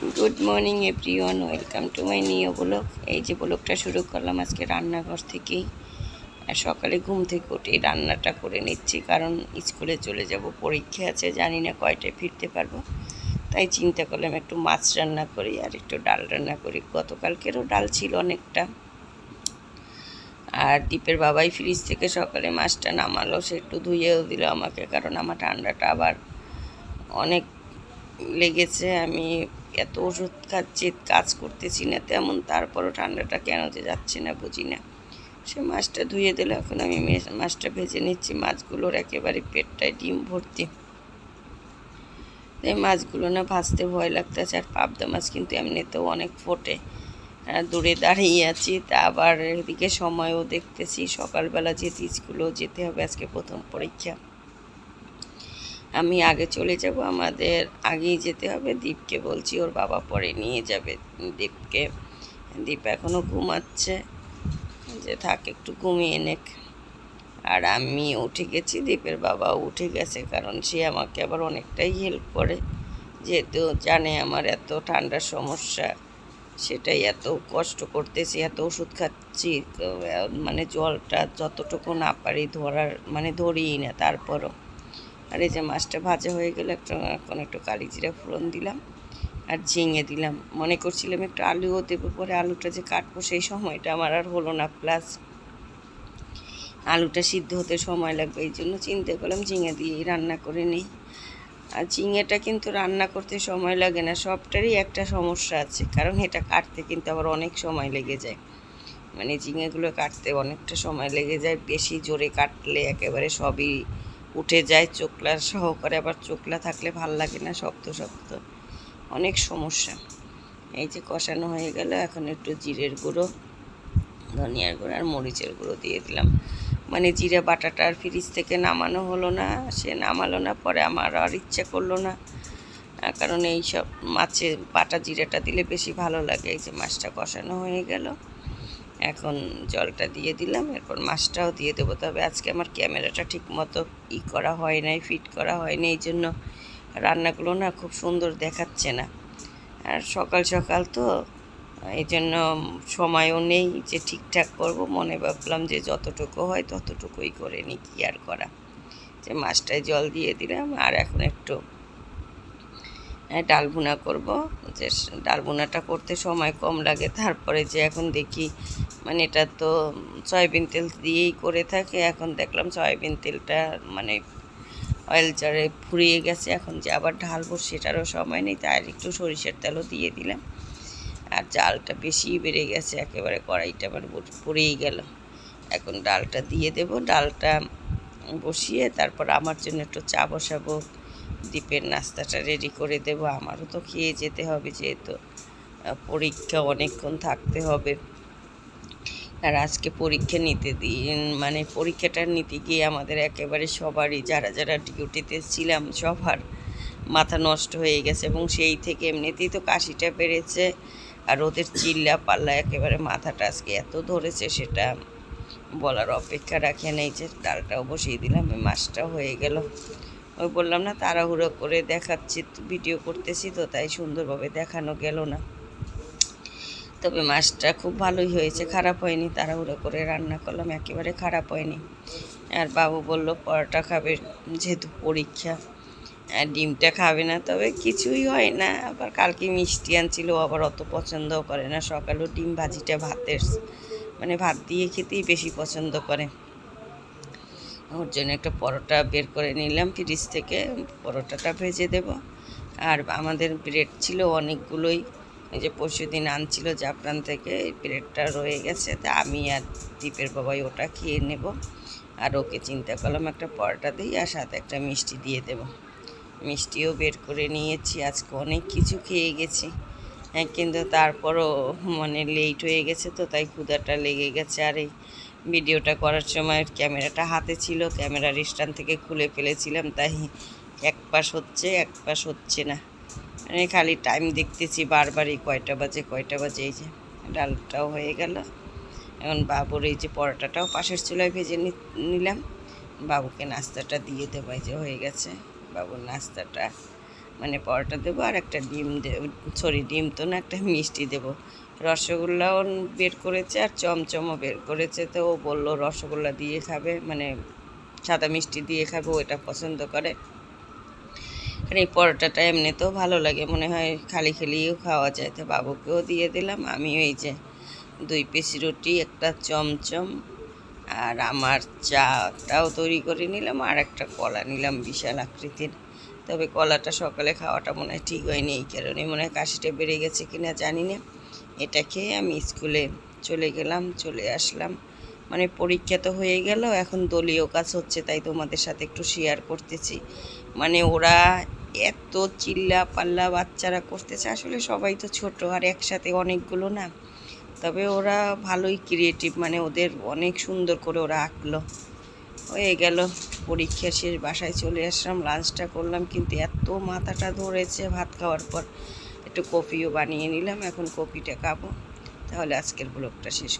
Good morning everyone welcome to my new blog এই যে ব্লগটা শুরু করলাম আজকে রান্নাঘর থেকেই। আর সকালে ঘুম থেকে উঠে রান্নাটা করে নিচ্ছি, কারণ স্কুলে চলে যাব। পরীক্ষা আছে, জানি না কয়টায় ফিরতে পারব। তাই চিন্তা করলাম একটু মাছ রান্না করি আর একটু ডাল রান্না করি। গতকালকেরও ডাল ছিল অনেকটা। আর দীপের বাবাই ফ্রিজ থেকে সকালে মাছটা নামালো, সে একটু ধুয়েও দিল আমাকে, কারণ আমার ঠান্ডাটা আবার অনেক লেগেছে। আমি এত ওষুধ খাচ্ছি, কাজ করতেছি না তেমন, তারপরও ঠান্ডাটা কেন যে যাচ্ছে না বুঝি না। সে মাছটা ধুয়ে দিল, এখন আমি মাছটা ভেজে নিচ্ছি, মাছগুলোর একেবারে পেটটায় ডিম ভর্তি। এই মাছগুলো না ভাজতে ভয় লাগতেছে, আর পাবদা মাছ কিন্তু এমনিতেও অনেক ফোটে। আর দূরে দাঁড়িয়ে আছি, তা আবার এদিকে সময়ও দেখতেছি, সকালবেলা যেতে স্কুলেও যেতে হবে আজকে প্রথম পরীক্ষা। আমি আগে চলে যাব, আমাদের আগেই যেতে হবে। দীপকে বলছি ওর বাবা পরে নিয়ে যাবে। দীপকে, দীপ এখনও ঘুমাচ্ছে। যে থাক, একটু ঘুমিয়ে নেক। আর আমি উঠে গেছি, দীপের বাবা উঠে গেছে, কারণ সে আমাকে আবার অনেকটাই হেল্প করে। যেহেতু জানে আমার এত ঠান্ডার সমস্যা, সেটাই এত কষ্ট করতেছি, এত ওষুধ খাচ্ছি মানে জলটা যতটুকু না পারি ধরার মানে ধরিই না, তারপরও। আর এই যে মাছটা ভাজা হয়ে গেলে, একটু এখন একটু কালি জিরা ফোড়ন দিলাম আর ঝিঙে দিলাম। মনে করছিলাম একটু আলুও দেবো, পরে আলুটা যে কাটবো সেই সময়টা আমার আর হলো না। প্লাস আলুটা সিদ্ধ হতে সময় লাগবে, এই জন্য চিন্তা করলাম ঝিঙে দিয়েই রান্না করে নিই। আর ঝিঙেটা কিন্তু রান্না করতে সময় লাগে না, সবটারই একটা সমস্যা আছে, কারণ এটা কাটতে কিন্তু আবার অনেক সময় লেগে যায়। মানে ঝিঙেগুলো কাটতে অনেকটা সময় লেগে যায়, বেশি জোরে কাটলে একেবারে সবই উঠে যায় চোকলা সহকারে, আবার চোকলা থাকলে ভালো লাগে না, শক্ত শক্ত। অনেক সমস্যা। এই যে কষানো হয়ে গেল, এখন একটু জিরের গুঁড়ো, ধনিয়ার গুঁড়ো আর মরিচের গুঁড়ো দিয়ে দিলাম। মানে জিরে বাটাটা আর ফ্রিজ থেকে নামানো হলো না, সে নামালো না, পরে আমার আর ইচ্ছা করল না। কারণ এই সব মাছে বাটা জিরাটা দিলে বেশি ভালো লাগে। এই যে মাছটা কষানো হয়ে গেল। এখন জলটা দিয়ে দিলাম এরপর মাছটাও দিয়ে দেবো। তবে আজকে আমার ক্যামেরাটা ঠিক মতো ই করা হয় নাই ফিট করা হয়নি এই জন্য রান্নাগুলো না খুব সুন্দর দেখাচ্ছে না। আর সকাল সকাল তো এই জন্য সময়ও নেই যে ঠিকঠাক করব মনে ভাবলাম যে যতটুকু হয় ততটুকুই করে নিই কী আর করা। যে মাছটায় জল দিয়ে দিলাম আর এখন একটু হ্যাঁ, ডাল ভুনা করব। যে স- ডাল ভুনাটা করতে সময় কম লাগে। তারপরে যে এখন দেখি মানে এটা তো সয়াবিন তেল দিয়েই করে থাকে। এখন দেখলাম সয়াবিন তেলটা মানে অয়েল জারে ফুরিয়ে গেছে। এখন যে আবার ঢালবো সেটারও সময় নেই। তাই একটু সরিষার তেলও দিয়ে দিলাম। আর জালটা বেশি বেড়ে গেছে। একেবারে কড়াইটা আমার ব- পুড়েই গেল। এখন ডালটা দিয়ে দেব। ডালটা বসিয়ে তারপর আমার জন্য একটু চা বসাবো। দ্বীপের নাস্তাটা রেডি করে দেব। আমারও তো খেয়ে যেতে হবে যেহেতু। পরীক্ষা অনেকক্ষণ থাকতে হবে। আর আজকে পরীক্ষা নিতে দিন মানে পরীক্ষাটা নিতে গিয়ে আমাদের একেবারে সবারই, যারা যারা ডিউটিতে ছিলাম, সবার মাথা নষ্ট হয়ে গেছে এবং সেই থেকে এমনিতেই তো কাশিটা বেড়েছে। আর ওদের চিল্লা পাল্লা একেবারে মাথাটা আজকে এত ধরেছে সেটা বলার অপেক্ষা রাখে নেই যে ডালটাও বসিয়ে দিলাম মাছটাও হয়ে গেল। ওই বললাম না, তাড়াহুড়ো করে দেখাচ্ছি, ভিডিও করতেছি তো, তাই সুন্দরভাবে দেখানো গেল না। তবে মাছটা খুব ভালোই হয়েছে, খারাপ হয়নি, তাড়াহুড়ো করে রান্না করলাম, একেবারে খারাপ হয়নি। আর বাবু বলল, পরোটা খাবে যেহেতু পরীক্ষা, আর ডিমটা খাবে না, তবে কিছুই হয় না, আবার কালকে মিষ্টি আনছিল আবার অত পছন্দও করে না, সকালেও ডিম ভাজিটা ভাতের মানে ভাত দিয়ে খেতেই বেশি পছন্দ করে। ওর জন্য একটা পরোটা বের করে নিলাম ফ্রিজ থেকে, পরোটাটা ভেজে দেব। আর আমাদের ব্রেড ছিল অনেকগুলোই। এই যে পরশু দিন আনছিল জাপান থেকে ব্রেডটা রয়ে গেছে। তা আমি আর দীপের বাবাই ওটা খেয়ে নেব। আর ওকে চিন্তা করলাম একটা পরোটা দিই আর সাথে একটা মিষ্টি দিয়ে দেব। মিষ্টিও বের করে নিয়েছি, আজকে অনেক কিছু খেয়ে গেছি। হ্যাঁ কিন্তু তারপরও মানে লেট হয়ে গেছে তো, তাই ক্ষুদাটা লেগে গেছে। আর এই ভিডিওটা করার সময় ক্যামেরাটা হাতে ছিল, ক্যামেরার স্ট্যান্ড থেকে খুলে ফেলেছিলাম, তাই এক পাশ হচ্ছে, এক পাশ হচ্ছে না। মানে খালি টাইম দেখতেছি বারবারই, কয়টা বাজে কয়টা বাজে, এই যে ডালটাও হয়ে গেল। এখন বাবুর এই যে পরোটাটাও পাশের চুলায় ভেজে নিলাম। বাবুকে নাস্তাটা দিয়ে দেবো, এই যে হয়ে গেছে। বাবুর নাস্তাটা মানে পরোটা দেবো আর একটা ডিম দেবো সরি, ডিম তো না, একটা মিষ্টি দেবো। রসগোল্লাও বের করেছে আর চমচমও বের করেছে। তো ও বলল, রসগোল্লা দিয়ে খাবে মানে সাদা মিষ্টি দিয়ে খাবে, ও এটা পছন্দ করে। আর এই পরোটাটা এমনিতেও ভালো লাগে, মনে হয় খালি খালিও খাওয়া যায়। তো বাবুকেও দিয়ে দিলাম আমি এই যে দুই পিস রুটি, একটা চমচম আর আমার চাটাও তৈরি করে নিলাম আর একটা কলা নিলাম বিশাল আকৃতির। তবে কলাটা সকালে খাওয়াটা মনে হয় ঠিক হয়নি, এই কারণে মনে হয় কাশিটা বেড়ে গেছে কিনা জানি না। এটা খেয়ে আমি স্কুলে চলে গেলাম, চলে আসলাম। মানে পরীক্ষা তো হয়ে গেল, এখন দলীয় কাজ হচ্ছে, তাই তোমাদের সাথে একটু শেয়ার করতেছি। মানে ওরা এত চিল্লা পাল্লা বাচ্চারা করতেছে, আসলে সবাই তো ছোট আর একসাথে অনেকগুলো না। তবে ওরা ভালোই ক্রিয়েটিভ মানে ওদের অনেক সুন্দর করে ওরা আঁকলো। হয়ে গেল, পরীক্ষা শেষ, বাসায় চলে আসলাম লাঞ্চটা করলাম, কিন্তু এত মাথাটা ধরেছে ভাত খাওয়ার পর। একটু কফিও বানিয়ে নিলাম এখন কফিটা খাব। তাহলে আজকের ব্লগটা শেষ